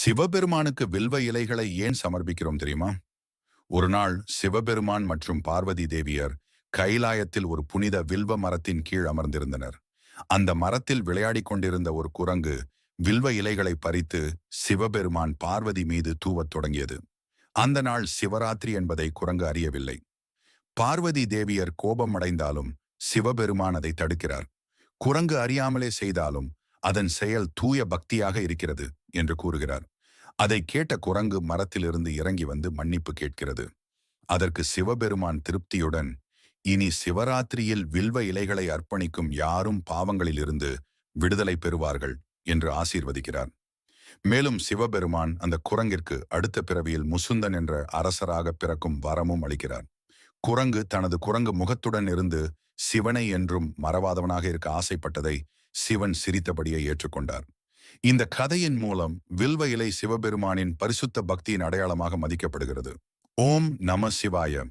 சிவபெருமானுக்கு வில்வ இலைகளை ஏன் சமர்ப்பிக்கிறோம் தெரியுமா? ஒரு நாள் சிவபெருமான் மற்றும் பார்வதி தேவியர் கைலாயத்தில் ஒரு புனித வில்வ மரத்தின் கீழ் அமர்ந்திருந்தனர். அந்த மரத்தில் விளையாடிக் கொண்டிருந்த ஒரு குரங்கு வில்வ இலைகளை பறித்து சிவபெருமான் பார்வதி மீது தூவத் தொடங்கியது. அந்த நாள் சிவராத்திரி என்பதை குரங்கு அறியவில்லை. பார்வதி தேவியர் கோபமடைந்தாலும் சிவபெருமான் அதை தடுக்கிறார். குரங்கு அறியாமலே செய்தாலும் அதன் செயல் தூய பக்தியாக இருக்கிறது என்று கூறுகிறார். அதை கேட்ட குரங்கு மரத்திலிருந்து இறங்கி வந்து மன்னிப்பு கேட்கிறது. அதற்கு சிவபெருமான் திருப்தியுடன் இனி சிவராத்திரியில் வில்வ இலைகளை அர்ப்பணிக்கும் யாரும் பாவங்களிலிருந்து விடுதலை பெறுவார்கள் என்று ஆசீர்வதிக்கிறார். மேலும் சிவபெருமான் அந்த குரங்கிற்கு அடுத்த பிறவியில் முசுந்தன் என்ற அரசராக பிறக்கும் வரமும் அளிக்கிறார். குரங்கு தனது குரங்கு முகத்துடன் இருந்து சிவனை என்றும் மறவாதவனாக இருக்க ஆசைப்பட்டதை சிவன் சிரித்தபடியே ஏற்றுக்கொண்டார். இந்த கதையின் மூலம் வில்வ இலை சிவபெருமானின் பரிசுத்த பக்தியின் அடையாளமாக மதிக்கப்படுகிறது. ஓம் நம சிவாய.